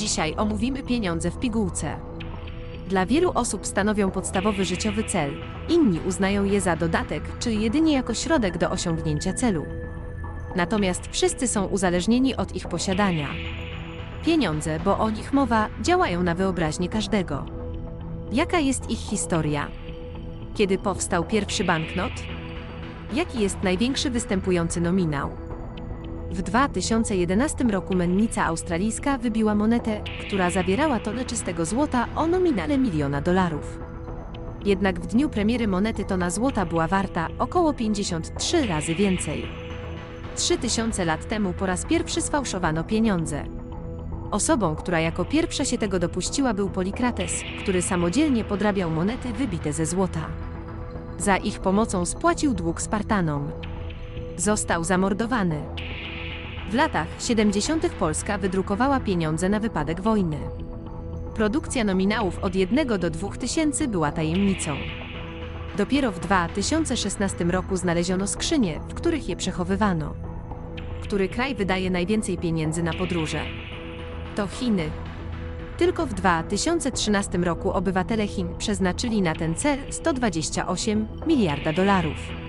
Dzisiaj omówimy pieniądze w pigułce. Dla wielu osób stanowią podstawowy życiowy cel, inni uznają je za dodatek czy jedynie jako środek do osiągnięcia celu. Natomiast wszyscy są uzależnieni od ich posiadania. Pieniądze, bo o nich mowa, działają na wyobraźnię każdego. Jaka jest ich historia? Kiedy powstał pierwszy banknot? Jaki jest największy występujący nominał? W 2011 roku mennica australijska wybiła monetę, która zawierała tonę czystego złota o nominale miliona dolarów. Jednak w dniu premiery monety tona złota była warta około 53 razy więcej. 3000 lat temu po raz pierwszy sfałszowano pieniądze. Osobą, która jako pierwsza się tego dopuściła był Polikrates, który samodzielnie podrabiał monety wybite ze złota. Za ich pomocą spłacił dług Spartanom. Został zamordowany. W latach 70. Polska wydrukowała pieniądze na wypadek wojny. Produkcja nominałów od 1 do 2 tysięcy była tajemnicą. Dopiero w 2016 roku znaleziono skrzynie, w których je przechowywano. Który kraj wydaje najwięcej pieniędzy na podróże? To Chiny. Tylko w 2013 roku obywatele Chin przeznaczyli na ten cel 128 miliarda dolarów.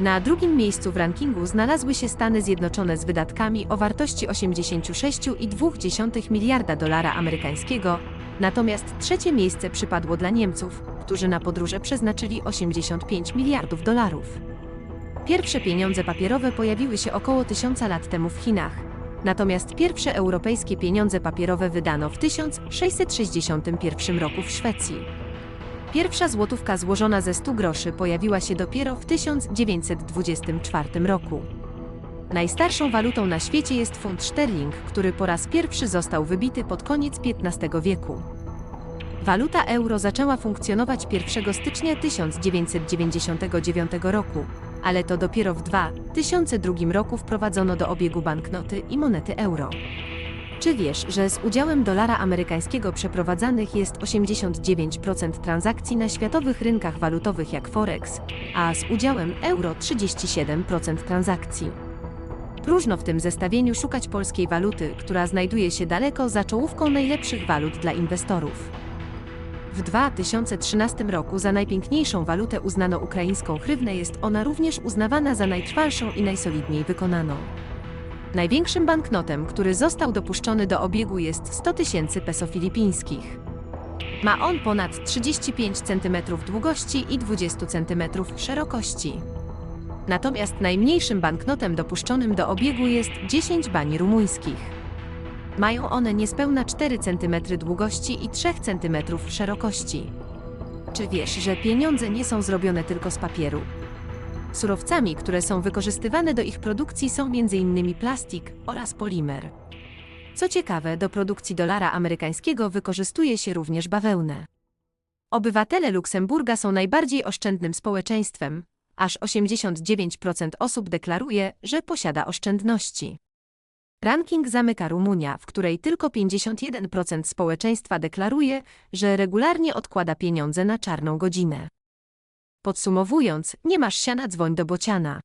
Na drugim miejscu w rankingu znalazły się Stany Zjednoczone z wydatkami o wartości 86,2 miliarda dolara amerykańskiego, natomiast trzecie miejsce przypadło dla Niemców, którzy na podróże przeznaczyli 85 miliardów dolarów. Pierwsze pieniądze papierowe pojawiły się około tysiąca lat temu w Chinach, natomiast pierwsze europejskie pieniądze papierowe wydano w 1661 roku w Szwecji. Pierwsza złotówka złożona ze 100 groszy pojawiła się dopiero w 1924 roku. Najstarszą walutą na świecie jest funt szterling, który po raz pierwszy został wybity pod koniec XV wieku. Waluta euro zaczęła funkcjonować 1 stycznia 1999 roku, ale to dopiero w 2002 roku wprowadzono do obiegu banknoty i monety euro. Czy wiesz, że z udziałem dolara amerykańskiego przeprowadzanych jest 89% transakcji na światowych rynkach walutowych jak Forex, a z udziałem euro 37% transakcji? Próżno w tym zestawieniu szukać polskiej waluty, która znajduje się daleko za czołówką najlepszych walut dla inwestorów. W 2013 roku za najpiękniejszą walutę uznano ukraińską hrywnę, jest ona również uznawana za najtrwalszą i najsolidniej wykonaną. Największym banknotem, który został dopuszczony do obiegu jest 100 tysięcy peso filipińskich. Ma on ponad 35 cm długości i 20 cm szerokości. Natomiast najmniejszym banknotem dopuszczonym do obiegu jest 10 bani rumuńskich. Mają one niespełna 4 cm długości i 3 cm szerokości. Czy wiesz, że pieniądze nie są zrobione tylko z papieru? Surowcami, które są wykorzystywane do ich produkcji są m.in. plastik oraz polimer. Co ciekawe, do produkcji dolara amerykańskiego wykorzystuje się również bawełnę. Obywatele Luksemburga są najbardziej oszczędnym społeczeństwem, aż 89% osób deklaruje, że posiada oszczędności. Ranking zamyka Rumunia, w której tylko 51% społeczeństwa deklaruje, że regularnie odkłada pieniądze na czarną godzinę. Podsumowując, nie masz siana dzwoń do bociana.